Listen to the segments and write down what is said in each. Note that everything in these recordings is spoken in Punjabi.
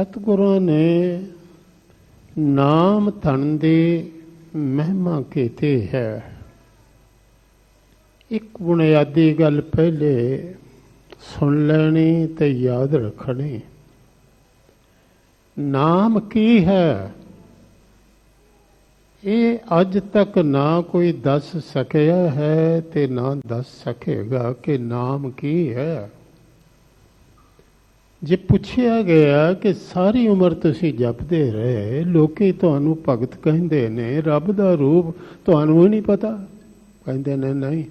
ਸਤਿਗੁਰਾਂ ਨੇ ਨਾਮ ਧਨ ਦੀ ਮਹਿਮਾ ਕੀਤੀ ਹੈ। ਇੱਕ ਬੁਨਿਆਦੀ ਗੱਲ ਪਹਿਲੇ ਸੁਣ ਲੈਣੀ ਤੇ ਯਾਦ ਰੱਖਣੀ। ਨਾਮ ਕੀ ਹੈ? ਇਹ ਅੱਜ ਤੱਕ ਨਾ ਕੋਈ ਦੱਸ ਸਕਿਆ ਹੈ ਤੇ ਨਾ ਦੱਸ ਸਕੇਗਾ ਕਿ ਨਾਮ ਕੀ ਹੈ। ਜੇ ਪੁੱਛਿਆ ਗਿਆ ਕਿ ਸਾਰੀ ਉਮਰ ਤੁਸੀਂ ਜਪਦੇ ਰਹੇ, ਲੋਕੀ ਤੁਹਾਨੂੰ ਭਗਤ ਕਹਿੰਦੇ ਨੇ, ਰੱਬ ਦਾ ਰੂਪ ਤੁਹਾਨੂੰ ਨਹੀਂ ਪਤਾ। ਕਹਿੰਦੇ ਨੇ, ਨਹੀਂ।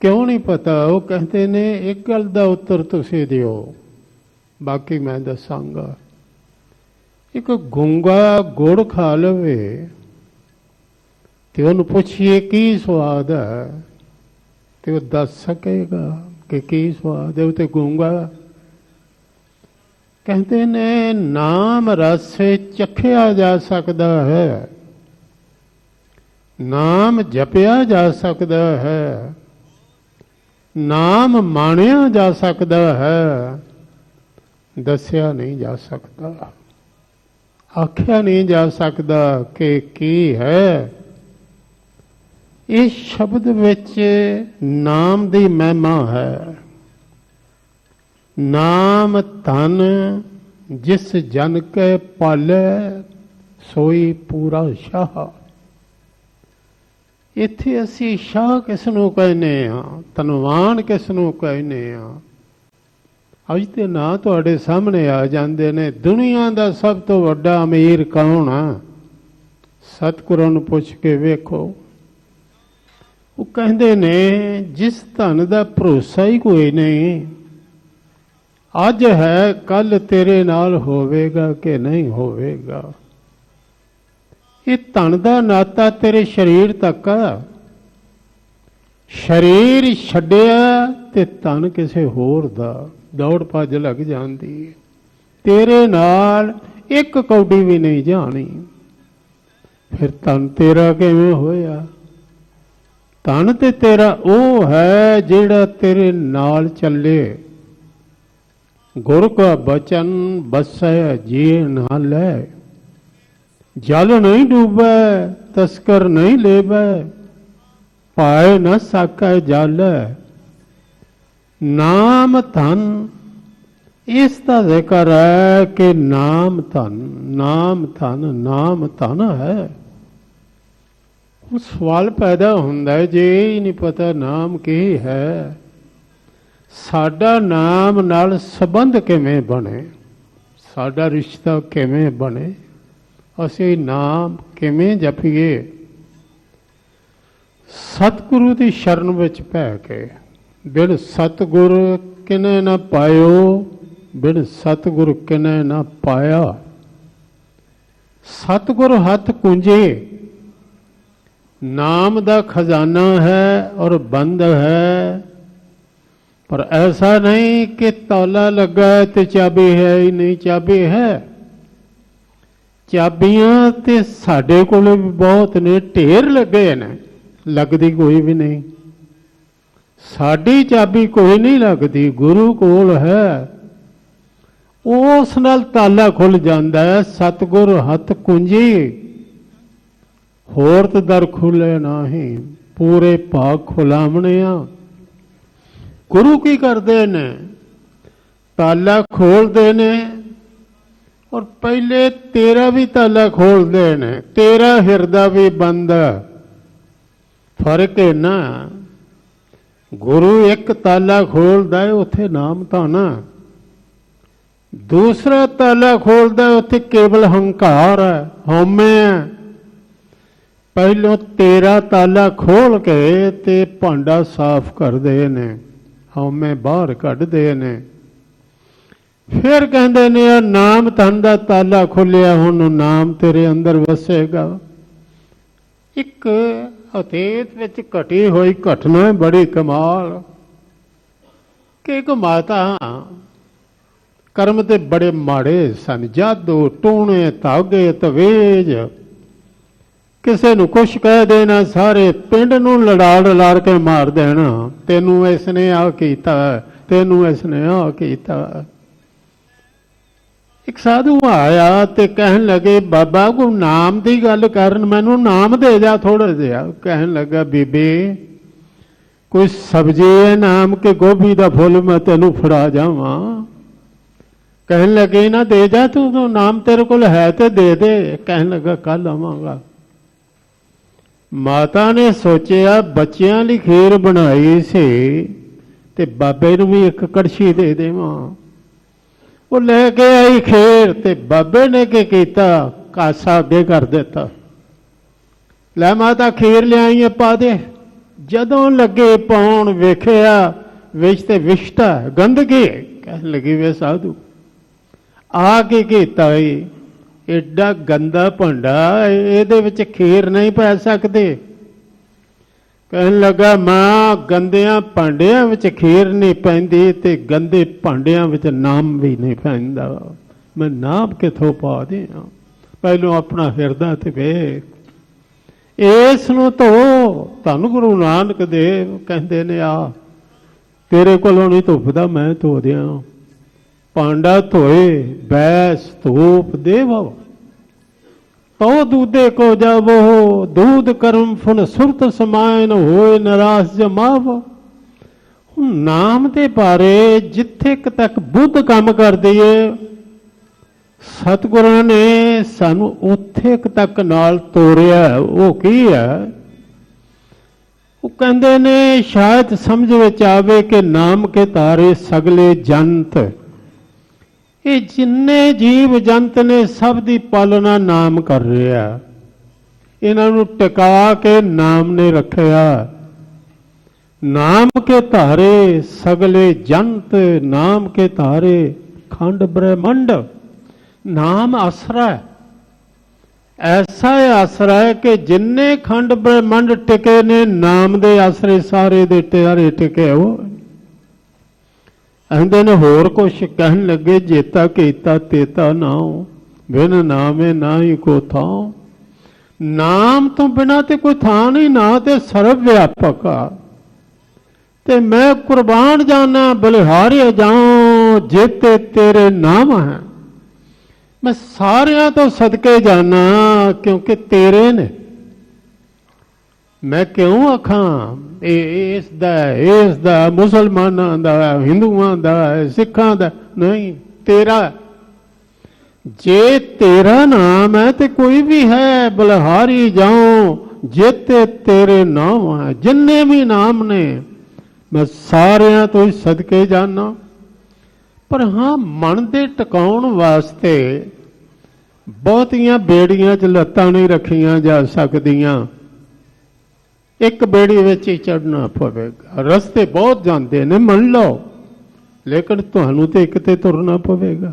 ਕਿਉਂ ਨਹੀਂ ਪਤਾ? ਉਹ ਕਹਿੰਦੇ ਨੇ, ਇੱਕ ਗੱਲ ਦਾ ਉੱਤਰ ਤੁਸੀਂ ਦਿਓ। ਬਾਕੀ ਮੈਂ ਦੱਸਾਂਗਾ। ਇੱਕ ਗੁੰਗਾ ਗੁੜ ਖਾ ਲਵੇ ਤੇ ਉਹਨੂੰ ਪੁੱਛੀਏ ਕੀ ਸਵਾਦ ਹੈ? ਤੇ ਉਹ ਦੱਸ ਸਕੇਗਾ ਕਿ ਕੀ ਸਵਾਦ ਹੈ। ਉਹ ਤੇ ਗੁੰਗਾ ਕਹਿੰਦੇ ਨੇ, ਨਾਮ ਰਸੇ ਚਖਿਆ ਜਾ ਸਕਦਾ ਹੈ। ਨਾਮ ਜਪਿਆ ਜਾ ਸਕਦਾ ਹੈ। ਨਾਮ ਮਾਣਿਆ ਜਾ ਸਕਦਾ ਹੈ। ਦੱਸਿਆ ਨਹੀਂ ਜਾ ਸਕਦਾ। ਆਖਿਆ ਨਹੀਂ ਜਾ ਸਕਦਾ ਕਿ ਕੀ ਹੈ। ਇਸ ਸ਼ਬਦ ਵਿੱਚ ਨਾਮ ਦੀ ਮਹਿਮਾ ਹੈ। ਨਾਮ ਧਨ ਜਿਸ ਜਨ ਕੇ ਪਾਲੇ, ਸੋਈ ਪੂਰਾ ਸ਼ਾਹ। ਇੱਥੇ ਅਸੀਂ ਸ਼ਾਹ ਕਿਸ ਨੂੰ ਕਹਿੰਦੇ ਆ ਧਨਵਾਨ ਕਿਸ ਨੂੰ ਕਹਿੰਦੇ ਆ ਅੱਜ ਤੇ ਨਾਂ ਤੁਹਾਡੇ ਸਾਹਮਣੇ ਆ ਜਾਂਦੇ ਨੇ, ਦੁਨੀਆ ਦਾ ਸਭ ਤੋਂ ਵੱਡਾ ਅਮੀਰ ਕੌਣ ਆ? ਸਤਿਗੁਰਾਂ ਨੂੰ ਪੁੱਛ ਕੇ ਵੇਖੋ। ਉਹ ਕਹਿੰਦੇ ਨੇ, ਜਿਸ ਧਨ ਦਾ ਭਰੋਸਾ ਹੀ ਕੋਈ ਨਹੀਂ ਅੱਜ ਹੈ ਕੱਲ ਤੇਰੇ ਨਾਲ ਹੋਵੇਗਾ ਕਿ ਨਹੀਂ ਹੋਵੇਗਾ। ਇਹ ਧਨ ਦਾ ਨਾਤਾ ਤੇਰੇ ਸਰੀਰ ਤੱਕ ਆ। ਸਰੀਰ ਛੱਡਿਆ ਤੇ ਧਨ ਕਿਸੇ ਹੋਰ ਦਾ। ਦੌੜ ਭੱਜ ਲੱਗ ਜਾਂਦੀ ਹੈ ਤੇਰੇ ਨਾਲ ਇੱਕ ਕੌਡੀ ਵੀ ਨਹੀਂ ਜਾਣੀ। ਫਿਰ ਧਨ ਤੇਰਾ ਕਿਵੇਂ ਹੋਇਆ? ਧਨ ਤੇ ਤੇਰਾ ਉਹ ਹੈ ਜਿਹੜਾ ਤੇਰੇ ਨਾਲ ਚੱਲੇ। ਗੁਰ ਕਾ ਬਚਨ ਬਸੈ ਜੀ ਨਾ ਲੈ ਜਲ ਨਹੀਂ ਡੂਬੈ, ਤਸਕਰ ਨਹੀਂ ਲੇਬੈ ਪਾਏ ਨਾ ਸਕੈ ਜਲ। ਨਾਮ ਧਨ, ਇਸ ਦਾ ਜ਼ਿਕਰ ਹੈ ਕਿ ਨਾਮ ਧਨ ਨਾਮ ਧਨ ਨਾਮ ਧਨ ਹੈ। ਉਹ ਸਵਾਲ ਪੈਦਾ ਹੁੰਦਾ ਜੇ ਹੀ ਨਹੀਂ ਪਤਾ ਨਾਮ ਕੀ ਹੈ। ਸਾਡਾ ਨਾਮ ਨਾਲ ਸੰਬੰਧ ਕਿਵੇਂ ਬਣੇ? ਸਾਡਾ ਰਿਸ਼ਤਾ ਕਿਵੇਂ ਬਣੇ? ਅਸੀਂ ਨਾਮ ਕਿਵੇਂ ਜਪੀਏ? ਸਤਿਗੁਰੂ ਦੀ ਸ਼ਰਨ ਵਿੱਚ ਪੈ ਕੇ, ਬਿਨ ਸਤਿਗੁਰ ਕਿਨੇ ਨਾ ਪਾਇਓ, ਬਿਨ ਸਤਿਗੁਰ ਕਿਨੇ ਨਾ ਪਾਇਆ। ਸਤਿਗੁਰ ਹੱਥ ਕੁੰਜੇ, ਨਾਮ ਦਾ ਖਜ਼ਾਨਾ ਹੈ ਔਰ ਬੰਦ ਹੈ। ਪਰ ਐਸਾ ਨਹੀਂ ਕਿ ਤਾਲਾ ਲੱਗਾ ਹੈ ਤੇ ਚਾਬੀ ਹੈ ਹੀ ਨਹੀਂ, ਚਾਬੀ ਹੈ। ਚਾਬੀਆਂ ਤੇ ਸਾਡੇ ਕੋਲ ਵੀ ਬਹੁਤ ਨੇ, ਢੇਰ ਲੱਗੇ ਨੇ, ਲੱਗਦੀ ਕੋਈ ਵੀ ਨਹੀਂ। ਸਾਡੀ ਚਾਬੀ ਕੋਈ ਨਹੀਂ ਲੱਗਦੀ, ਗੁਰੂ ਕੋਲ ਹੈ। ਉਸ ਨਾਲ ਤਾਲਾ ਖੁੱਲ ਜਾਂਦਾ ਹੈ, ਸਤਗੁਰ ਹੱਥ ਕੁੰਜੀ। ਹੋਰ ਤੇ ਦਰ ਖੁੱਲੇ ਨਹੀਂ, ਪੂਰੇ ਭਾਗ ਖੁਲਾਵਣੇ ਆ। ਗੁਰੂ ਕੀ ਕਰਦੇ ਨੇ? ਤਾਲਾ ਖੋਲਦੇ ਨੇ ਔਰ ਪਹਿਲੇ ਤੇਰਾ ਵੀ ਤਾਲਾ ਖੋਲਦੇ ਨੇ, ਤੇਰਾ ਹਿਰਦਾ ਵੀ ਬੰਦ ਫ਼ਰਕ ਹੈ ਨਾ, ਗੁਰੂ ਇੱਕ ਤਾਲਾ ਖੋਲਦਾ ਹੈ, ਉੱਥੇ ਨਾਮ ਧਾਨਾ ਦੂਸਰਾ ਤਾਲਾ ਖੋਲਦਾ ਉੱਥੇ ਕੇਵਲ ਹੰਕਾਰ ਹੈ, ਹਉਮੈ ਹੈ। ਪਹਿਲੋਂ ਤੇਰਾ ਤਾਲਾ ਖੋਲ ਕੇ ਤੇ ਭਾਂਡਾ ਸਾਫ਼ ਕਰਦੇ ਨੇ। ਹਉਮੈ ਬਾਹਰ ਕੱਢਦੇ ਨੇ। ਫਿਰ ਕਹਿੰਦੇ ਨੇ, ਆ ਨਾਮ ਤਨ ਦਾ ਤਾਲਾ ਖੁੱਲਿਆ, ਹੁਣ ਨਾਮ ਤੇਰੇ ਅੰਦਰ ਵਸੇਗਾ। ਇੱਕ ਅਤੀਤ ਵਿੱਚ ਘਟੀ ਹੋਈ ਘਟਨਾ ਬੜੀ ਕਮਾਲ। ਕਿ ਇੱਕ ਮਾਤਾ ਕਰਮ ਤੇ ਬੜੇ ਮਾੜੇ ਸਨ, ਜਾਦੂ, ਟੂਣੇ, ਧਾਗੇ, ਤਵੇਜ ਕਿਸੇ ਨੂੰ ਕੁਛ ਕਹਿ ਦੇਣਾ, ਸਾਰੇ ਪਿੰਡ ਨੂੰ ਲੜਾ ਲੜ ਕੇ ਮਾਰ ਦੇਣਾ। ਤੈਨੂੰ ਇਸ ਨੇ ਆ ਕੀਤਾ, ਤੈਨੂੰ ਇਸ ਨੇ ਆ ਕੀਤਾ। ਇੱਕ ਸਾਧੂ ਆਇਆ ਤੇ ਕਹਿਣ ਲੱਗੇ, ਬਾਬਾ ਕੋ ਨਾਮ ਦੀ ਗੱਲ ਕਰਨ, ਮੈਨੂੰ ਨਾਮ ਦੇ ਜਾ ਥੋੜਾ ਜਿਹਾ। ਕਹਿਣ ਲੱਗਾ, ਬੀਬੀ, ਕੋਈ ਸਬਜ਼ੀ ਹੈ ਨਾਮ ਕੇ, ਗੋਭੀ ਦਾ ਫੁੱਲ ਮੈਂ ਤੈਨੂੰ ਫੜਾ ਜਾਵਾਂ। ਕਹਿਣ ਲੱਗੇ, ਨਾ ਦੇ ਜਾ ਤੂੰ ਤੂੰ ਨਾਮ ਤੇਰੇ ਕੋਲ ਹੈ ਤੇ ਦੇ ਦੇ। ਕਹਿਣ ਲੱਗਾ ਕੱਲ ਆਵਾਂਗਾ। ਮਾਤਾ ਨੇ ਸੋਚਿਆ ਬੱਚਿਆਂ ਲਈ ਖੀਰ ਬਣਾਈ ਸੀ ਤੇ ਬਾਬੇ ਨੂੰ ਵੀ ਇੱਕ ਕੜਛੀ ਦੇ ਦੇਵਾਂ। ਉਹ ਲੈ ਕੇ ਆਈ ਖੀਰ ਤੇ ਬਾਬੇ ਨੇ ਕੀ ਕੀਤਾ? ਕਾਸਾ ਅੱਗੇ ਕਰ ਦਿੱਤਾ। ਲੈ ਮਾਤਾ, ਖੀਰ ਲਿਆਈ ਹੈ ਪਾ ਦੇ। ਜਦੋਂ ਲੱਗੇ ਪਾਉਣ ਵੇਖਿਆ, ਵਿੱਚ ਤੇ ਵਿਸ਼ਟਾ ਗੰਦਗੀ। ਹੈ। ਕਹਿਣ ਲੱਗੀ, ਵੇ ਸਾਧੂ, ਆ ਕੇ ਕੀਤਾ ਈ? ਐਡਾ ਗੰਦਾ ਭਾਂਡਾ ਇਹਦੇ ਵਿੱਚ ਖੀਰ ਨਹੀਂ ਪੈ ਸਕਦੇ। ਕਹਿਣ ਲੱਗਾ, ਮਾਂ, ਗੰਦਿਆਂ ਭਾਂਡਿਆਂ ਵਿੱਚ ਖੀਰ ਨਹੀਂ ਪੈਂਦੀ ਤੇ ਗੰਦੇ ਭਾਂਡਿਆਂ ਵਿੱਚ ਨਾਮ ਵੀ ਨਹੀਂ ਪੈਂਦਾ। ਮੈਂ ਨਾਮ ਕਿੱਥੋਂ ਪਾ ਦਿਆਂ? ਪਹਿਲੋਂ ਆਪਣਾ ਹਿਰਦਾ ਤੇ ਵੇਖ। ਇਸ ਨੂੰ ਧੋ, ਧੰਨ ਗੁਰੂ ਨਾਨਕ ਦੇਵ ਕਹਿੰਦੇ ਨੇ ਆ, ਤੇਰੇ ਕੋਲੋਂ ਨਹੀਂ ਧੁੱਪਦਾ, ਮੈਂ ਧੋ ਦਿਆਂ। ਪਾਂਡਾ ਧੋਏ, ਬੈਸ ਧੂਪ ਦੇਵ। ਤੋ ਦੂਦੇ ਕੋ ਜਾਵੋ ਦੂਧ ਕਰਮ ਫੁਨ ਸੁਰਤ ਸਮਾਇਨ ਹੋਏ ਨਰਾਸ ਜਮਾਵ। ਹੁਣ ਨਾਮ ਦੇ ਬਾਰੇ ਜਿੱਥੇ ਕੁ ਤੱਕ ਬੁੱਧ ਕੰਮ ਕਰਦੀ ਏ, ਸਤਿਗੁਰਾਂ ਨੇ ਸਾਨੂੰ ਉੱਥੇ ਕੁ ਤੱਕ ਨਾਲ ਤੋਰਿਆ, ਉਹ ਕੀ ਹੈ ਉਹ ਕਹਿੰਦੇ ਨੇ, ਸ਼ਾਇਦ ਸਮਝ ਵਿੱਚ ਆਵੇ ਕਿ ਨਾਮ ਕੇ ਤਾਰੇ ਸਗਲੇ ਜੰਤ। ਇਹ ਜਿੰਨੇ ਜੀਵ ਜੰਤ ਨੇ ਸਭ ਦੀ ਪਾਲਣਾ ਨਾਮ ਕਰ ਰਿਹਾ ਇਹਨਾਂ ਨੂੰ ਟਿਕਾ ਕੇ ਨਾਮ ਨੇ ਰੱਖਿਆ। ਨਾਮ ਕੇ ਧਾਰੇ ਸਗਲੇ ਜੰਤ, ਨਾਮ ਕੇ ਧਾਰੇ ਖੰਡ ਬ੍ਰਹਮੰਡ, ਨਾਮ ਆਸਰਾ ਐਸਾ ਆਸਰਾ ਹੈ ਕਿ ਜਿੰਨੇ ਖੰਡ ਬ੍ਰਹਮੰਡ ਟਿਕੇ ਨੇ, ਨਾਮ ਦੇ ਆਸਰੇ ਸਾਰੇ ਦੇ ਟਿਆਰੇ ਟਿਕੇ ਹੋ ਕਹਿੰਦੇ ਨੇ, ਹੋਰ ਕੁਛ ਕਹਿਣ ਲੱਗੇ ਜੇਤਾ ਕੀਤਾ ਤੇਤਾ ਨਾਉ, ਬਿਨ ਨਾਮੇ ਨਾ ਹੀ ਕੋ ਥਾਉ। ਨਾਮ ਤੋਂ ਬਿਨਾ ਤੇ ਕੋਈ ਥਾਂ ਨਹੀਂ, ਨਾ ਤੇ ਸਰਵ ਵਿਆਪਕ ਆ। ਤੇ ਮੈਂ ਕੁਰਬਾਨ ਜਾਣਾ ਬਲਿਹਾਰੇ ਜਾਉ, ਜੇਤੇ ਤੇਰੇ ਨਾਮ ਹੈ। ਮੈਂ ਸਾਰਿਆਂ ਤੋਂ ਸਦਕੇ ਜਾਣਾ ਕਿਉਂਕਿ ਤੇਰੇ ਨੇ। ਮੈਂ ਕਿਉਂ ਆਖਾਂ? ਇਹ ਇਸ ਦਾ ਇਸ ਦਾ, ਮੁਸਲਮਾਨਾਂ ਦਾ, ਹਿੰਦੂਆਂ ਦਾ, ਸਿੱਖਾਂ ਦਾ, ਨਹੀਂ, ਤੇਰਾ। ਜੇ ਤੇਰਾ ਨਾਮ ਹੈ ਤੇ ਕੋਈ ਵੀ ਹੈ, ਬਲਹਾਰੀ ਜਾਉ ਜੇਤੇ ਤੇਰੇ ਨਾਮ ਹੈ, ਜਿੰਨੇ ਵੀ ਨਾਮ ਨੇ, ਮੈਂ ਸਾਰਿਆਂ ਤੋਂ ਹੀ ਸਦਕੇ ਜਾਣਾ ਪਰ ਹਾਂ, ਮਨ ਦੇ ਟਿਕਾਉਣ ਵਾਸਤੇ ਬਹੁਤੀਆਂ ਬੇੜੀਆਂ 'ਚ ਲੱਤਾਂ ਨਹੀਂ ਰੱਖੀਆਂ ਜਾ ਸਕਦੀਆਂ। ਇੱਕ ਬੇੜੀ ਵਿੱਚ ਹੀ ਚੜਨਾ ਪਵੇਗਾ। ਰਸਤੇ ਬਹੁਤ ਜਾਂਦੇ ਨੇ, ਮੰਨ ਲਓ। ਲੇਕਿਨ ਤੁਹਾਨੂੰ ਤੇ ਇੱਕ ਤੇ ਤੁਰਨਾ ਪਵੇਗਾ।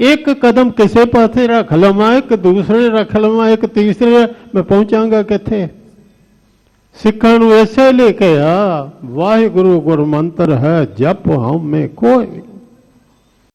ਇੱਕ ਕਦਮ ਕਿਸੇ ਪਾਸੇ ਰੱਖ ਲਵਾਂ, ਇੱਕ ਦੂਸਰੇ ਰੱਖ ਲਵਾਂ, ਇੱਕ ਤੀਸਰੇ। ਮੈਂ ਪਹੁੰਚਾਂਗਾ ਕਿੱਥੇ? ਸਿੱਖਾਂ ਨੂੰ ਐਸੇ ਲੈ ਕੇ ਆ ਵਾਹਿਗੁਰੂ ਗੁਰਮੰਤਰ ਹੈ, ਜਪ ਹਉਮੈ ਕੋਈ